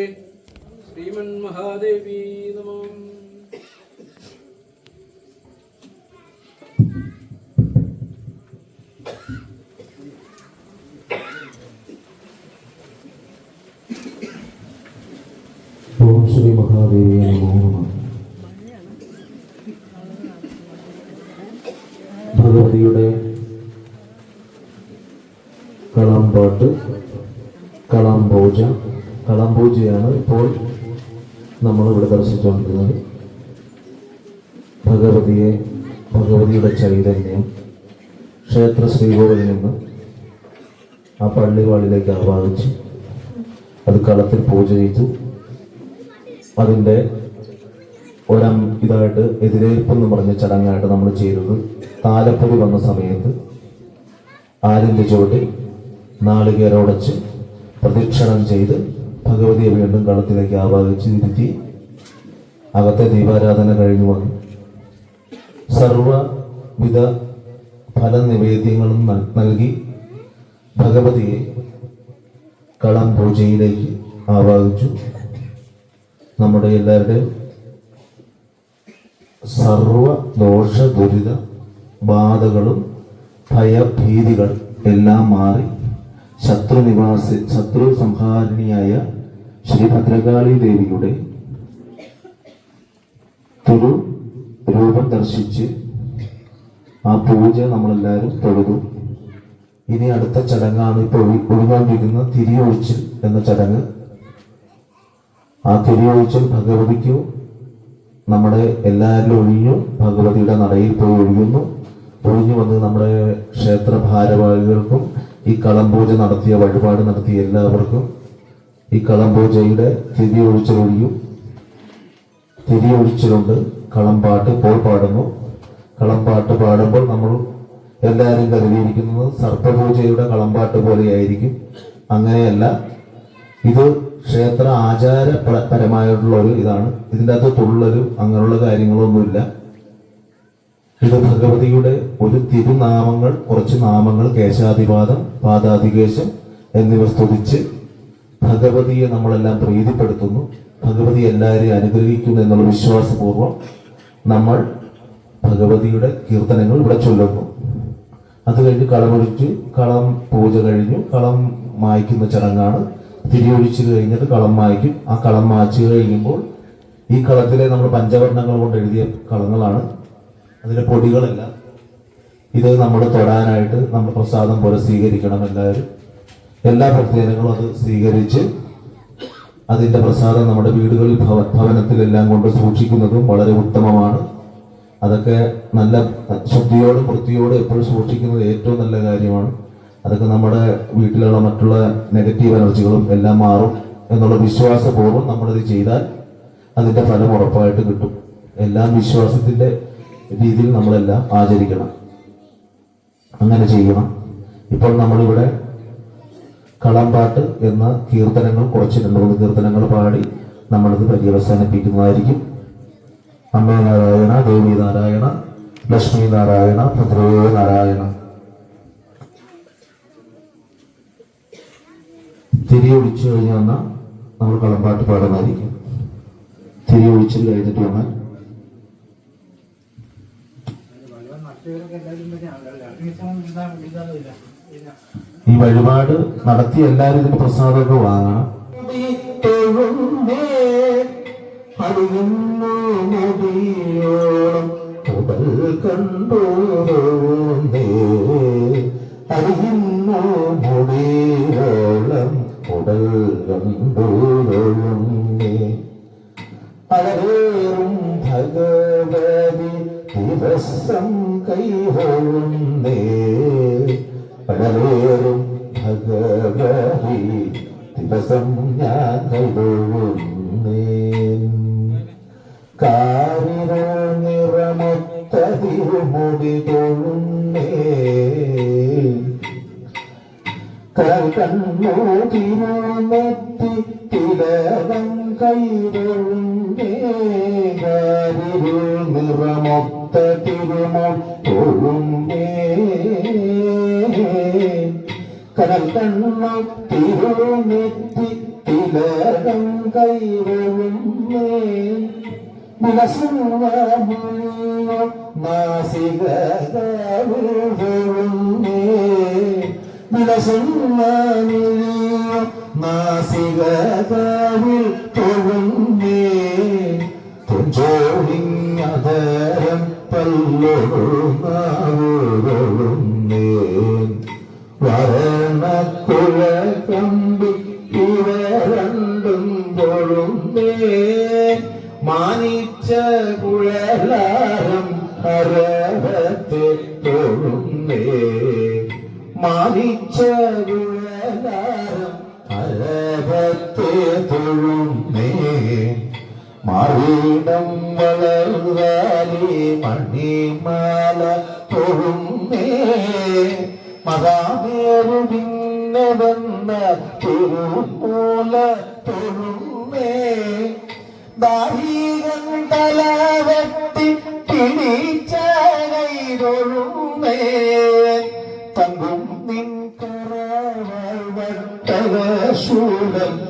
കരുണാബ്ദേ ശ്രീമന്മഹാദേവീ നമോ. ഓം ശ്രീ മഹാദേവി നമോ നമഃ. ഇപ്പോൾ നമ്മൾ ഇവിടെ ദർശിച്ചുകൊണ്ടിരുന്നത് ഭഗവതിയെ ഭഗവതിയുടെ ചൈതന്യം ക്ഷേത്ര ശ്രീകോവിൽ നിന്ന് ആ പള്ളിവാളിലേക്ക് ആവാഹിച്ച് അത് കളത്തിൽ പൂജ ചെയ്തു. അതിന്റെ ഒരം ഇതായിട്ട് എതിരേൽപ്പ് എന്ന് പറഞ്ഞ ചടങ്ങായിട്ട് നമ്മൾ ചെയ്തത്. താലപ്പൊടി വന്ന സമയത്ത് ആലിന്റെ ചുവട്ടിൽ നാളികേരോടച്ച് പ്രദക്ഷിണം ചെയ്ത് ഭഗവതിയെ വീണ്ടും കളത്തിലേക്ക് ആവാഹിച്ച് തിരുത്തി അകത്തെ ദീപാരാധന കഴിഞ്ഞു വന്നു. സർവവിധ ഫലനിവേദ്യങ്ങളും നിവേദ്യങ്ങളും നൽകി ഭഗവതിയെ കളം പൂജയിലേക്ക് ആവാഹിച്ചു. നമ്മുടെ എല്ലാവരുടെയും സർവ ദോഷ ദുരിത ബാധകളും ഭയഭീതികൾ എല്ലാം മാറി ശത്രു നിവാസി ശത്രു സംഹാരിണിയായ ശ്രീ ഭദ്രകാളി ദേവിയുടെ തിരു രൂപം ദർശിച്ച് ആ പൂജ നമ്മളെല്ലാവരും തൊഴുതു. ഇനി അടുത്ത ചടങ്ങാണ് ഇപ്പോൾ ഒഴിഞ്ഞുകൊണ്ടിരിക്കുന്ന തിരിയൊഴിച്ചിൽ എന്ന ചടങ്ങ്. ആ തിരിയൊഴിച്ചൽ ഭഗവതിക്ക് നമ്മുടെ എല്ലാവരിലും ഒഴിഞ്ഞു ഭഗവതിയുടെ നടയിൽ പോയി ഒഴിയുന്നു. ഒഴിഞ്ഞു വന്ന് നമ്മുടെ ക്ഷേത്ര ഭാരവാഹികൾക്കും ഈ കളംപൂജ നടത്തിയ വഴിപാട് നടത്തിയ എല്ലാവർക്കും ഈ കളംപൂജയുടെ തിരി ഒഴിച്ചിലൊഴിയും തിരി ഒഴിച്ചിലുണ്ട് കളംപാട്ട് ഇപ്പോൾ പാടുന്നു. കളംപാട്ട് പാടുമ്പോൾ നമ്മൾ എല്ലാവരും കരുതിയിരിക്കുന്നത് സർപ്പപൂജയുടെ കളംപാട്ട് പോലെയായിരിക്കും. അങ്ങനെയല്ല. ഇത് ക്ഷേത്ര ആചാരപരമായിട്ടുള്ള ഒരു ഇതാണ്. ഇതിന്റെ അകത്ത് തുള്ളലും അങ്ങനെയുള്ള കാര്യങ്ങളൊന്നുമില്ല. ഇത് ഭഗവതിയുടെ ഒരു തിരുനാമങ്ങൾ കുറച്ച് നാമങ്ങൾ കേശാതിപാദം പാദാതികേശം എന്നിവ സ്തുതിച്ച് ഭഗവതിയെ നമ്മളെല്ലാം പ്രീതിപ്പെടുത്തുന്നു. ഭഗവതി എല്ലാവരെയും അനുഗ്രഹിക്കുന്നു എന്നുള്ള വിശ്വാസപൂർവം നമ്മൾ ഭഗവതിയുടെ കീർത്തനങ്ങൾ ഇവിടെ ചൊല്ലുന്നു. അത് കഴിഞ്ഞ് കളമൊഴിച്ച് കളം പൂജ കഴിഞ്ഞു. കളം മായ്ക്കുന്ന ചടങ്ങാണ്. തിരിയൊഴിച്ച് കഴിഞ്ഞിട്ട് കളം മായ്ക്കും. ആ കളം മായ്ച്ചു കഴിയുമ്പോൾ ഈ കളത്തിലെ നമ്മൾ പഞ്ചവർണങ്ങൾ കൊണ്ട് എഴുതിയ കളങ്ങളാണ്. അതിലെ പൊടികളെല്ലാം ഇത് നമ്മൾ തൊടാനായിട്ട് നമ്മൾ പ്രസാദം പോലെ സ്വീകരിക്കണം എല്ലാവരും. എല്ലാ ഭക്തജനങ്ങളും അത് സ്വീകരിച്ച് അതിന്റെ പ്രസാദം നമ്മുടെ വീടുകളിൽ ഭവ ഭവനത്തിലെല്ലാം കൊണ്ട് സൂക്ഷിക്കുന്നതും വളരെ ഉത്തമമാണ്. അതൊക്കെ നല്ല ശുദ്ധിയോടും വൃത്തിയോടും എപ്പോഴും സൂക്ഷിക്കുന്നത് ഏറ്റവും നല്ല കാര്യമാണ്. അതൊക്കെ നമ്മുടെ വീട്ടിലുള്ള മറ്റുള്ള നെഗറ്റീവ് എനർജികളും എല്ലാം മാറും എന്നുള്ള വിശ്വാസപൂർവം നമ്മളിത് ചെയ്താൽ അതിന്റെ ഫലം ഉറപ്പായിട്ട് കിട്ടും. എല്ലാം വിശ്വാസത്തിന്റെ രീതിയിൽ നമ്മളെല്ലാം ആചരിക്കണം. അങ്ങനെ ചെയ്യണം. ഇപ്പോൾ നമ്മളിവിടെ കളംപാട്ട് എന്ന കീർത്തനങ്ങൾ കുറച്ച് രണ്ട് കീർത്തനങ്ങൾ പാടി നമ്മളിത് പര്യവസാനിപ്പിക്കുന്നതായിരിക്കും അമ്മേ നാരായണ ദേവി നാരായണ ലക്ഷ്മി നാരായണ ഭദ്രദേവ നാരായണ തിരി ഒഴിച്ചു കഴിഞ്ഞ് വന്നാൽ നമ്മൾ കളംപാട്ട് പാടുന്നതായിരിക്കും തിരി ഒഴിച്ചു കഴിഞ്ഞിട്ട് വന്നാൽ ഈ വഴിപാട് നടത്തി എല്ലാവരും ഇതിന്റെ പ്രസാദമൊക്കെ വാങ്ങണം. ഭഗവതി ദിവസം കൈകൊള്ളുന്നേ ദിവസം ഞാൻ കൈകൊള്ളുന്നേ കാരിരോ നിറമൊത്ത കൊള്ളുന്നേ കണ്ണു നിറമൊത്ത തിരുമുൾ തൊഴുന്നേ തിരുമെത്തി തിലകം കൈവഴുന്നേ വിലസുന്ന നാസിക വീഴുന്നേ വിലസുന്ന നാസിക കാവിൽ തൊഴുന്നേ തൊഞ്ചോടിങ്ങതരം പല്ലൊഴുന്നേ വരണക്കുഴ பஞ்சகுழலாரம் அரவத்து தொழுமே. மாணிச்சகுழலாரம் அரவத்து தொழுமே. மாறிடம் வளர்வாரி மணிமால தொழுமே. மகாமேரு பின்ன வந்த திருமூல தொழுமே. തലവെട്ടി പിടിച്ചകൈ തൊഴുന്നേ തങ്കും നിൻ കറവട്ടകശൂലം തൊഴുന്നേ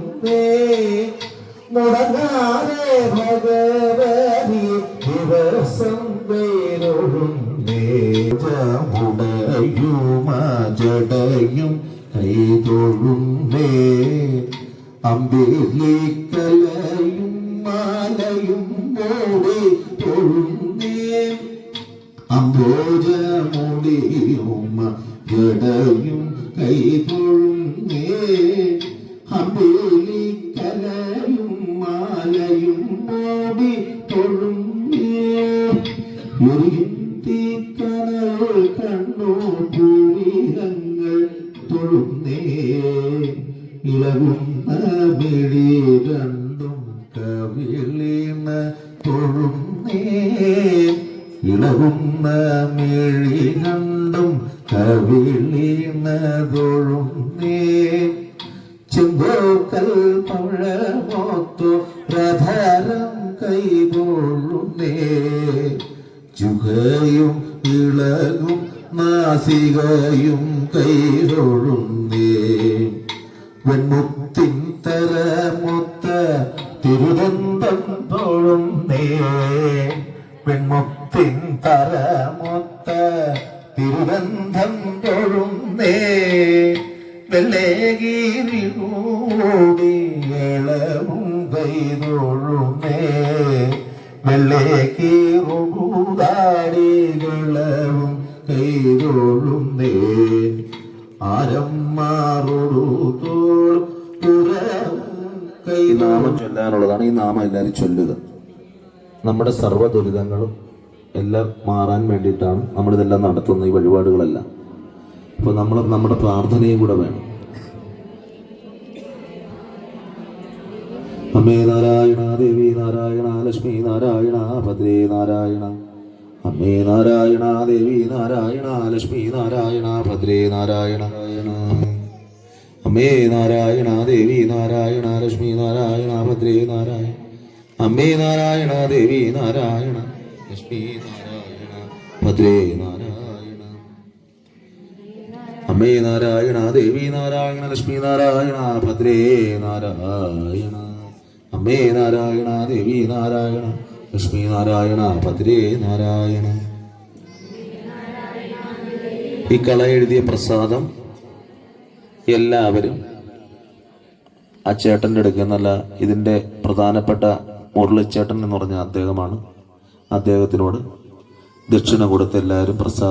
അമ്പിലിക്കലയും മാലയും മോടി തൊഴുന്നേ അമ്പോജമുടിയും ജടയും കൈതൊഴുന്നേ അമ്പേലിക്കലയും മിഴി രണ്ടും കവിളിന തൊഴുന്നേ ഇളകുന്ന മിഴി കണ്ടും കവിളിന തൊഴുന്നേ ചെമ്പോക്കൽ പഴമോത്തു പ്രധാനം കൈകൊള്ളുന്നേ ചുകയും ഇളകും നാസികയും കൈതൊഴുന്നേ വെൺമുത്തിൻ തരമൊത്ത തിരുവന്തം തൊഴുന്നേ. വെൺമുത്തിൻ തരമൊത്ത തിരുവന്തം തൊഴുന്നേ. വെള്ളേകീരി കൂടി ഇളവും കൈതൊഴുന്നേ. വെള്ളേക്കീറുകൂടാടികളവും കൈതൊഴുന്നേ. നാമം ചൊല്ലാനുള്ളതാണ് ഈ നാമം എല്ലാവരും ചൊല്ലുക. നമ്മുടെ സർവ ദുരിതങ്ങളും എല്ലാം മാറാൻ വേണ്ടിയിട്ടാണ് നമ്മളിതെല്ലാം നടത്തുന്ന ഈ വഴിപാടുകളെല്ലാം. അപ്പോൾ നമ്മൾ നമ്മുടെ പ്രാർത്ഥനയും കൂടെ വേണം. അമ്മേ നാരായണ ദേവി നാരായണ ലക്ഷ്മി നാരായണ ഭദ്രേ നാരായണ. അമ്മേ നാരായണ ദേവി നാരായണ ലക്ഷ്മി നാരായണ ഭദ്രേ നാരായണ. അമ്മേ നാരായണ ദേവി നാരായണ ലക്ഷ്മി നാരായണ ഭദ്രേ നാരായണ അമ്മേ നാരായണ ദേവി നാരായണ ലക്ഷ്മി നാരായണ ഭദ്രേ നാരായണ. അമ്മേ നാരായണ ദേവി നാരായണ ലക്ഷ്മി നാരായണ ഭദ്രേ നാരായണ. അമ്മേ നാരായണ ദേവി നാരായണ ലക്ഷ്മി നാരായണ ഭദ്രേ നാരായണ. ഈ കള എഴുതിയ പ്രസാദം എല്ലാവരും ആ ചേട്ടന്റെ അടുക്കൽ നിന്നല്ല ഇതിന്റെ പ്രധാനപ്പെട്ട മുരളിച്ചേട്ടൻ എന്ന് പറഞ്ഞ അദ്ദേഹമാണ്. അദ്ദേഹത്തിനോട് ദക്ഷിണ കൊടുത്ത് എല്ലാവരും പ്രസാദം